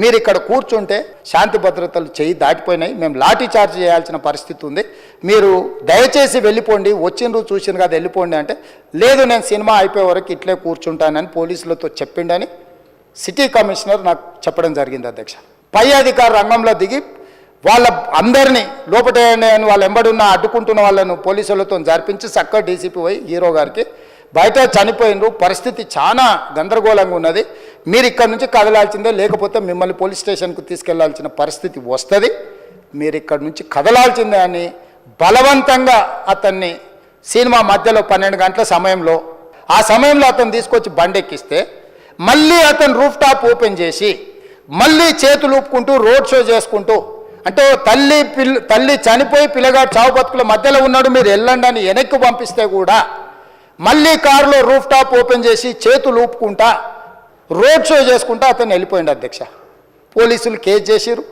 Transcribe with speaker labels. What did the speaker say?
Speaker 1: మీరు ఇక్కడ కూర్చుంటే శాంతి భద్రతలు చేయి దాటిపోయినాయి. మేము లాఠీ చార్జ్ చేయాల్సిన పరిస్థితి ఉంది. మీరు దయచేసి వెళ్ళిపోండి. వచ్చిండ్రు చూసిన కదా వెళ్ళిపోండి అంటే లేదు నేను సినిమా అయిపోయే వరకు ఇట్లే కూర్చుంటానని పోలీసులతో చెప్పిండని సిటీ కమిషనర్ నాకు చెప్పడం జరిగింది అధ్యక్ష. పై అధికార రంగంలో దిగి వాళ్ళ అందరినీ లోపటేయండి అని వాళ్ళు ఎంబడున్న అడ్డుకుంటున్న వాళ్ళను పోలీసులతో జరిపించి చక్క డీసీపీ పోయి హీరో గారికి బయట చనిపోయినరు పరిస్థితి చాలా గందరగోళంగా ఉన్నది. మీరు ఇక్కడ నుంచి కదలాల్సిందే లేకపోతే మిమ్మల్ని పోలీస్ స్టేషన్కు తీసుకెళ్ళాల్సిన పరిస్థితి వస్తుంది. మీరు ఇక్కడ నుంచి కదలాల్సిందే అని బలవంతంగా అతన్ని సినిమా మధ్యలో పన్నెండు గంటల సమయంలో ఆ సమయంలో అతను తీసుకొచ్చి బండెక్కిస్తే మళ్ళీ అతను రూఫ్ టాప్ ఓపెన్ చేసి మళ్ళీ చేతులు ఊపుకుంటూ రోడ్ షో చేసుకుంటూ అంటే తల్లి పిల్ల తల్లి చనిపోయి పిల్లగాడు చావు బతుకుల మధ్యలో ఉన్నాడు మీరు వెళ్ళండి అని వెనక్కి పంపిస్తే కూడా మళ్ళీ కారులో రూఫ్ టాప్ ఓపెన్ చేసి చేతులు ఊపుకుంటా రోడ్ షో చేసుకుంటా అతను వెళ్ళిపోయింది అధ్యక్ష. పోలీసులు కేసు చేసిరు